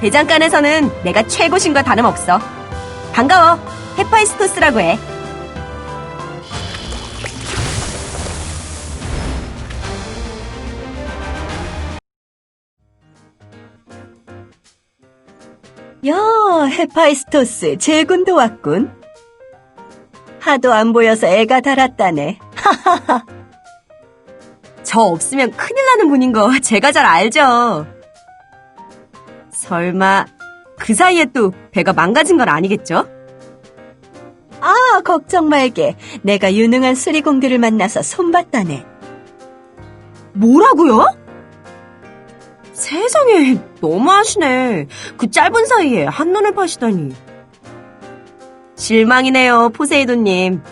대장간에서는 내가 최고신과 다름없어. 반가워. 헤파이스토스라고 해. 야, 헤파이스토스, 제군도 왔군. 하도 안 보여서 애가 달았다네. 저 없으면 큰일 나는 분인 거 제가 잘 알죠. 설마 그 사이에 또 배가 망가진 건 아니겠죠? 아, 걱정 말게. 내가 유능한 수리공들을 만나서 손봤다네. 뭐라고요? 세상에 너무하시네. 그 짧은 사이에 한눈을 파시다니. 실망이네요, 포세이돈님.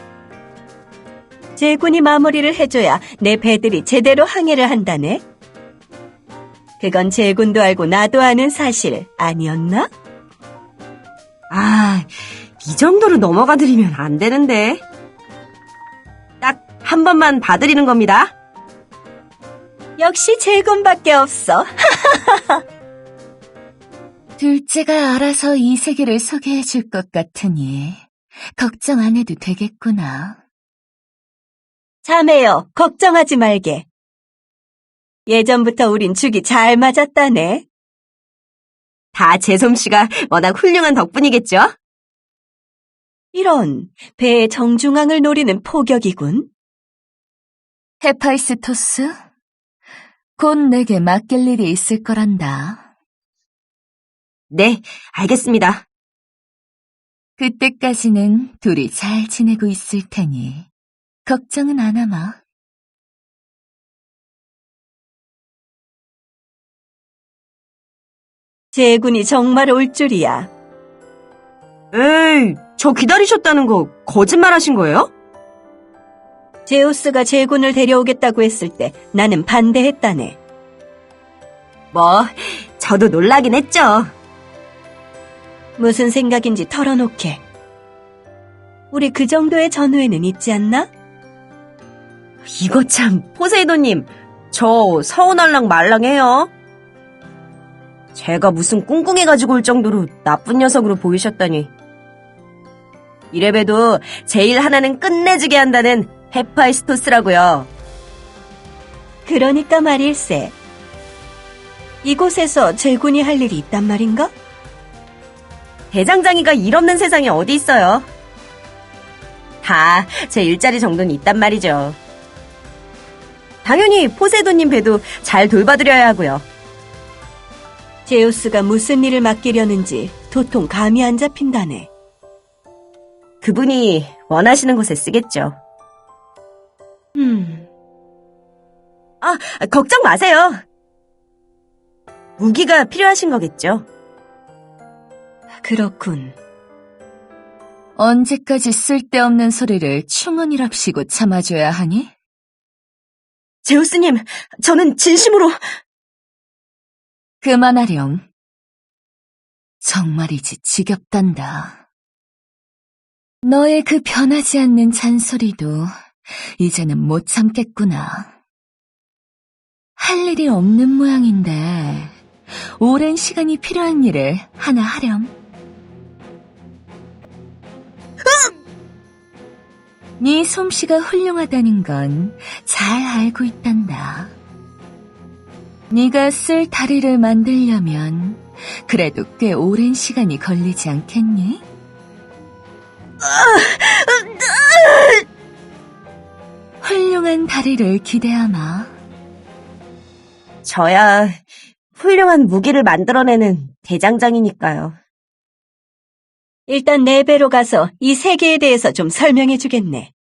제군이 마무리를 해줘야 내 배들이 제대로 항해를 한다네. 그건 제군도 알고 나도 아는 사실 아니었나? 아, 이 정도로 넘어가 드리면 안 되는데. 딱 한 번만 봐드리는 겁니다. 역시 제군밖에 없어. 둘째가 알아서 이 세계를 소개해 줄 것 같으니 걱정 안 해도 되겠구나. 자매여, 걱정하지 말게. 예전부터 우린 죽이 잘 맞았다네. 다제 솜씨가 워낙 훌륭한 덕분이겠죠? 이런, 배의 정중앙을 노리는 포격이군. 헤파이스토스? 곧 내게 맡길 일이 있을 거란다. 네, 알겠습니다. 그때까지는 둘이 잘 지내고 있을 테니 걱정은 안 하마. 제군이 정말 올 줄이야. 에이, 저 기다리셨다는 거 거짓말 하신 거예요? 제우스가 제군을 데려오겠다고 했을 때 나는 반대했다네. 뭐, 저도 놀라긴 했죠. 무슨 생각인지 털어놓게. 우리 그 정도의 전후에는 있지 않나? 이거 참, 포세이돈님, 저 서운할랑 말랑해요. 제가 무슨 꿍꿍해 가지고 올 정도로 나쁜 녀석으로 보이셨다니. 이래봬도 제일 하나는 끝내주게 한다는 헤파이스토스라고요. 그러니까 말일세. 이곳에서 제군이 할 일이 있단 말인가? 대장장이가 일 없는 세상에 어디 있어요? 다 제 일자리 정도는 있단 말이죠. 당연히 포세이돈님 배도 잘 돌봐드려야 하고요. 제우스가 무슨 일을 맡기려는지 도통 감이 안 잡힌다네. 그분이 원하시는 곳에 쓰겠죠. 음, 아, 걱정 마세요. 무기가 필요하신 거겠죠? 그렇군. 언제까지 쓸데없는 소리를 충원이랍시고 참아줘야 하니? 제우스님, 저는 진심으로 그만하렴. 정말이지 지겹단다. 너의 그 변하지 않는 잔소리도 이제는 못 참겠구나. 할 일이 없는 모양인데 오랜 시간이 필요한 일을 하나 하렴. 네 솜씨가 훌륭하다는 건 잘 알고 있단다. 네가 쓸 다리를 만들려면 그래도 꽤 오랜 시간이 걸리지 않겠니? 훌륭한 다리를 기대하마. 저야 훌륭한 무기를 만들어내는 대장장이니까요. 일단 내 배로 가서 이 세계에 대해서 좀 설명해 주겠네.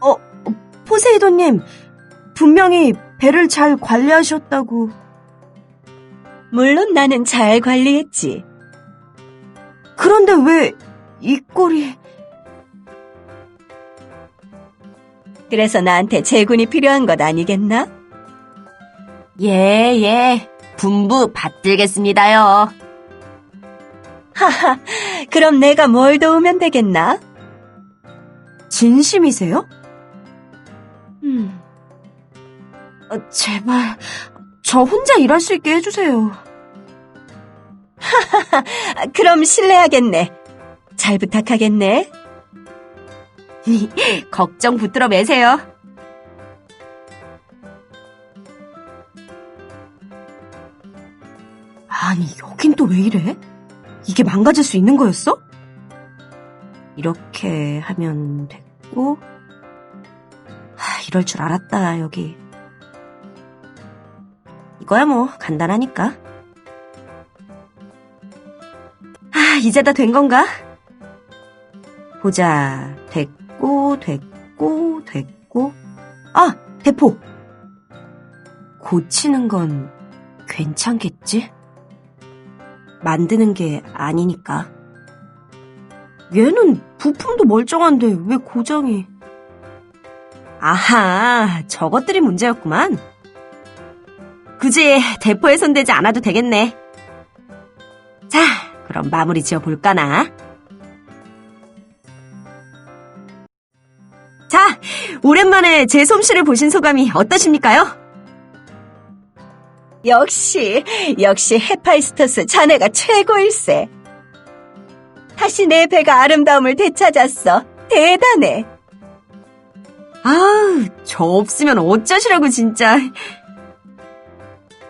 어, 포세이돈님, 분명히 배를 잘 관리하셨다고. 물론 나는 잘 관리했지. 그런데 왜 이 꼴이... 그래서 나한테 제군이 필요한 것 아니겠나? 예, 예. 분부 받들겠습니다요. 하하, 그럼 내가 뭘 도우면 되겠나? 진심이세요? 음, 어, 제발, 저 혼자 일할 수 있게 해주세요. 아, 그럼 실례하겠네. 잘 부탁하겠네. 걱정 붙들어 매세요. 아니, 여긴 또 왜 이래? 이게 망가질 수 있는 거였어? 이렇게 하면 됐고, 하, 이럴 줄 알았다, 여기. 이거야 뭐, 간단하니까. 아, 이제 다 된 건가? 보자. 됐고, 됐고, 됐고. 아, 대포! 고치는 건 괜찮겠지? 만드는 게 아니니까. 얘는 부품도 멀쩡한데 왜 고장이. 아하, 저것들이 문제였구만. 굳이 대포에 손대지 않아도 되겠네. 자, 그럼 마무리 지어 볼까나. 자, 오랜만에 제 솜씨를 보신 소감이 어떠십니까요? 역시, 역시 헤파이스토스 자네가 최고일세. 다시 내 배가 아름다움을 되찾았어. 대단해. 아우, 저 없으면 어쩌시라고, 진짜.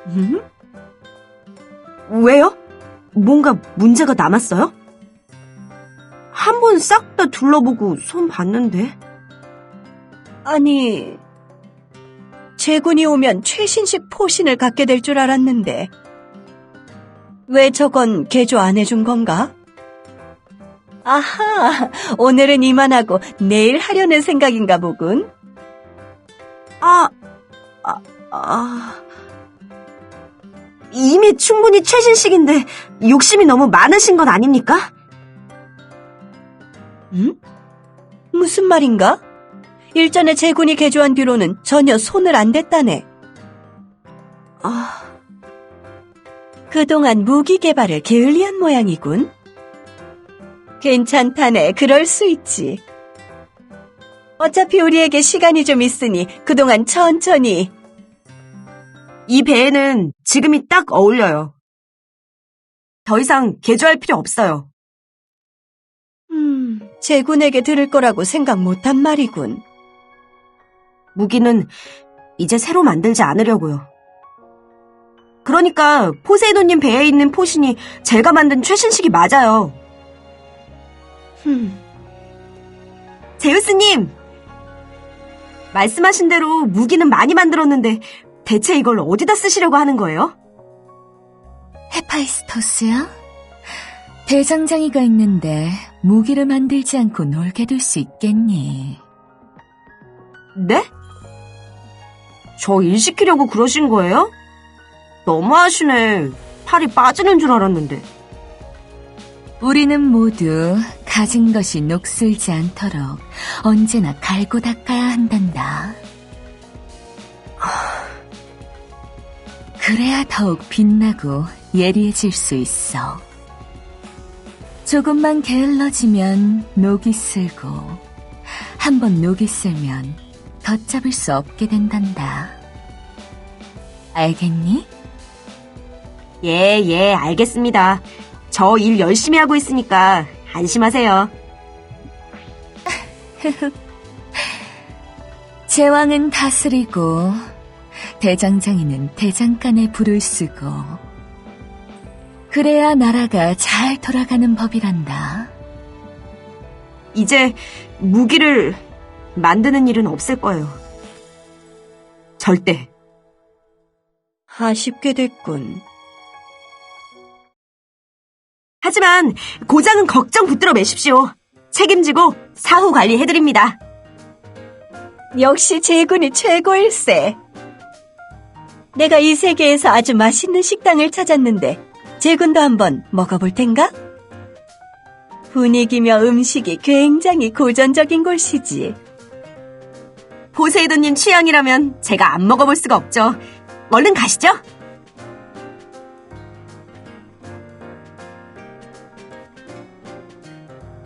음? 왜요? 뭔가 문제가 남았어요? 한 번 싹 다 둘러보고 손 봤는데. 아니, 제군이 오면 최신식 포신을 갖게 될 줄 알았는데. 왜 저건 개조 안 해준 건가? 아하, 오늘은 이만하고 내일 하려는 생각인가 보군. 아, 아, 아. 이미 충분히 최신식인데 욕심이 너무 많으신 건 아닙니까? 응? 무슨 말인가? 일전에 제군이 개조한 뒤로는 전혀 손을 안 댔다네. 아, 그동안 무기 개발을 게을리한 모양이군. 괜찮다네. 그럴 수 있지. 어차피 우리에게 시간이 좀 있으니 그동안 천천히. 이 배에는 지금이 딱 어울려요. 더 이상 개조할 필요 없어요. 음, 제군에게 들을 거라고 생각 못한 말이군. 무기는 이제 새로 만들지 않으려고요. 그러니까 포세이돈님 배에 있는 포신이 제가 만든 최신식이 맞아요. 흠, 제우스님! 말씀하신 대로 무기는 많이 만들었는데 대체 이걸 어디다 쓰시려고 하는 거예요? 헤파이스토스야? 대장장이가 있는데 무기를 만들지 않고 놀게 둘 수 있겠니? 네? 저 일 시키려고 그러신 거예요? 너무하시네. 팔이 빠지는 줄 알았는데. 우리는 모두 가진 것이 녹슬지 않도록 언제나 갈고 닦아야 한단다. 그래야 더욱 빛나고 예리해질 수 있어. 조금만 게을러지면 녹이 슬고, 한 번 녹이 슬면 덧잡을 수 없게 된단다. 알겠니? 예, 예, 알겠습니다. 저 일 열심히 하고 있으니까 안심하세요. 제왕은 다스리고 대장장이는 대장간에 불을 쓰고 그래야 나라가 잘 돌아가는 법이란다. 이제 무기를 만드는 일은 없을 거예요. 절대. 아쉽게 됐군. 하지만 고장은 걱정 붙들어 매십시오. 책임지고 사후 관리해드립니다. 역시 제군이 최고일세. 내가 이 세계에서 아주 맛있는 식당을 찾았는데 제군도 한번 먹어볼 텐가? 분위기며 음식이 굉장히 고전적인 곳이지. 포세이돈님 취향이라면 제가 안 먹어볼 수가 없죠. 얼른 가시죠.